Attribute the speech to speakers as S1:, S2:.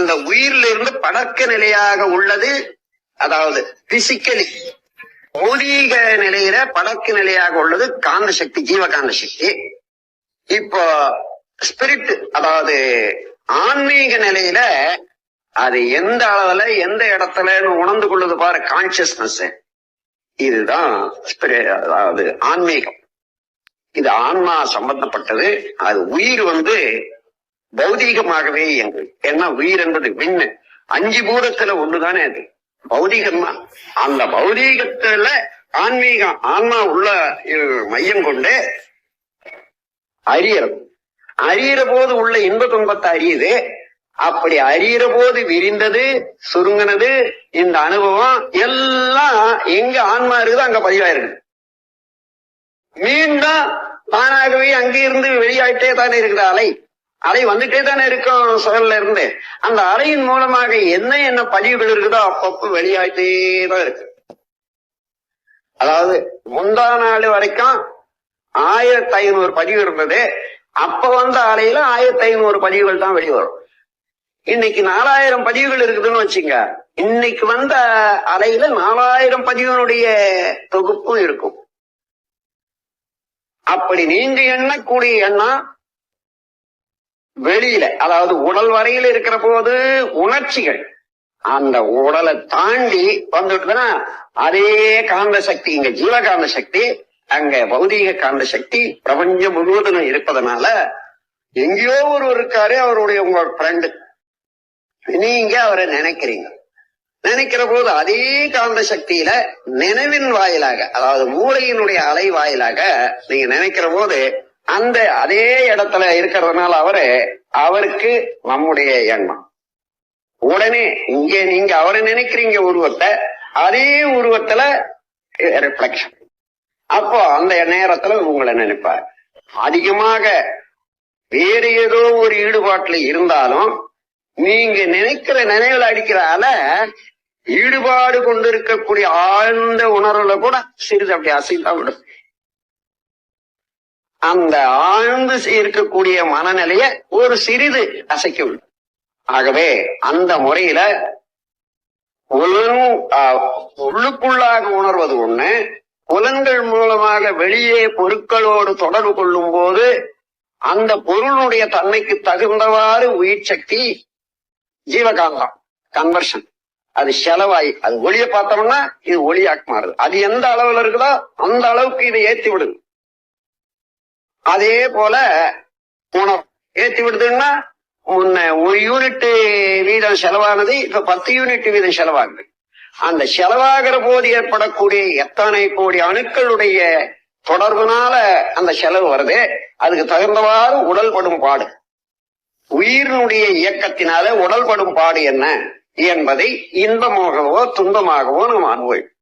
S1: அந்த உயிரில இருந்து படக்க நிலையாக உள்ளது. அதாவது பிசிக்கலி பௌதீக நிலையில படக்கு நிலையாக உள்ளது. காந்த சக்தி ஜீவகாந்த சக்தி. இப்போ ஸ்பிரிட் அதாவது ஆன்மீக நிலையில அது எந்த அளவுல எந்த இடத்துலன்னு உணர்ந்து கொள்ளுது பாரு கான்சியஸ்னஸ் இதுதான் அதாவது ஆன்மீகம். இது ஆன்மா சம்பந்தப்பட்டது. அது உயிர் வந்து பௌதீகமாகவே இயங்கு ஏன்னா உயிர் என்பது விண்ணு. அஞ்சு பூதத்துல ஒண்ணுதானே அது? பௌதீகம் தான் அந்த பௌதீகத்துல ஆன்மீகம் ஆன்மா உள்ள மையம் கொண்டு அறியறது. அறியிற போது உள்ள இன்ப துன்பத்தை அறியுது. அப்படி அறியிற போது விரிந்தது சுருங்கினது இந்த அனுபவம் எல்லாம் எங்க ஆன்மா இருக்குதோ அங்க பதிவாயிருக்கு. மீண்டும் தானாகவே அங்கிருந்து வெளியாயிட்டே தானே இருக்குது அலை அலை வந்துட்டே தானே இருக்கும் சகல்ல இருந்து. அந்த அலையின் மூலமாக என்ன என்ன பதிவுகள் இருக்குதோ அப்பப்போ வெளியாயிட்டே தான் இருக்கு. அதாவது முந்தா நாள் வரைக்கும் ஆயிரத்தி ஐநூறு பதிவு இருந்தது. அப்ப வந்த அலையில ஆயிரத்தி ஐநூறு பதிவுகள் தான் வெளிவரும் இன்னைக்கு நாலாயிரம் பதிவுகள் இருக்குதுன்னு வச்சுங்க. இன்னைக்கு வந்த அலையில நாலாயிரம் பதிவினுடைய தொகுப்பும் இருக்கும். அப்படி நீங்க எண்ணக்கூடிய எண்ணம்? வெளியில அதாவது உடல் வரையில இருக்கிற போது உணர்ச்சிகள். அந்த உடலை தாண்டி வந்துட்டுதுன்னா அதே காந்த சக்தி இங்க ஜீவகாந்த சக்தி அங்க பௌதீக காந்த சக்தி பிரபஞ்சம் முழுவதும் இருப்பதனால எங்கேயோ ஒருவர் இருக்காரு அவருடைய உங்க ஃப்ரெண்டு நீங்க அவரை நினைக்கிறீங்க. நினைக்கிற போது அதே காந்த சக்தியில நினைவின் வாயிலாக அதாவது மூளையினுடைய அலை வாயிலாக நீங்க நினைக்கிற போது அந்த அதே இடத்துல இருக்கிறதுனால அவரு அவருக்கு நம்முடைய எண்ணம். உடனே இங்க நீங்க அவரை நினைக்கிறீங்க உருவத்தை அதே உருவத்துல ரிஃப்ளக்ஷன் அப்போ அந்த நேரத்துல உங்களை நினைப்பார். அதிகமாக வேற ஏதோ ஒரு ஈடுபாட்டுல இருந்தாலும் நீங்க நினைக்கிற நினைவுல அடிக்கிறால ஈடுபாடு கொண்டிருக்கக்கூடிய ஆழ்ந்த உணர்வுல கூட சிறிது அப்படி அசைந்தா விடும். அந்த ஆழ்ந்து இருக்கக்கூடிய மனநிலைய ஒரு சிறிது அசைக்க விடும் ஆகவே அந்த முறையில ஆஹ், உள்ளுக்குள்ளாக உணர்வது ஒண்ணு புலன்கள் மூலமாக வெளியே பொருட்களோடு தொடர்பு கொள்ளும் போது அந்த பொருளுடைய தன்மைக்கு தகுந்தவாறு உயிர் சக்தி ஜீவகாந்தம் கன்வர்ஷன் அது செலவாயி அது ஒளிய பார்த்தோம்னா இது ஒளியாக்கு மாறுது. அது எந்த அளவுல இருக்குதோ அந்த அளவுக்கு இதை ஏத்தி விடுது அதே போல உணவு ஏத்தி விடுதுன்னா முன்ன ஒரு யூனிட் வீதம் செலவானது இப்ப பத்து யூனிட் வீதம் செலவாகுது. அந்த செலவாகிற போது ஏற்படக்கூடிய எத்தனை கோடி அணுக்களுடைய தொடர்புனால அந்த செலவு வருது அதுக்கு தகுந்தவாறு உடல்படும் பாடு. உயிரினுடைய இயக்கத்தினால உடல்படும் பாடு என்ன? என்பதை இன்பமாகவோ துன்பமாகவோ நாம் அனுபவிப்போம்.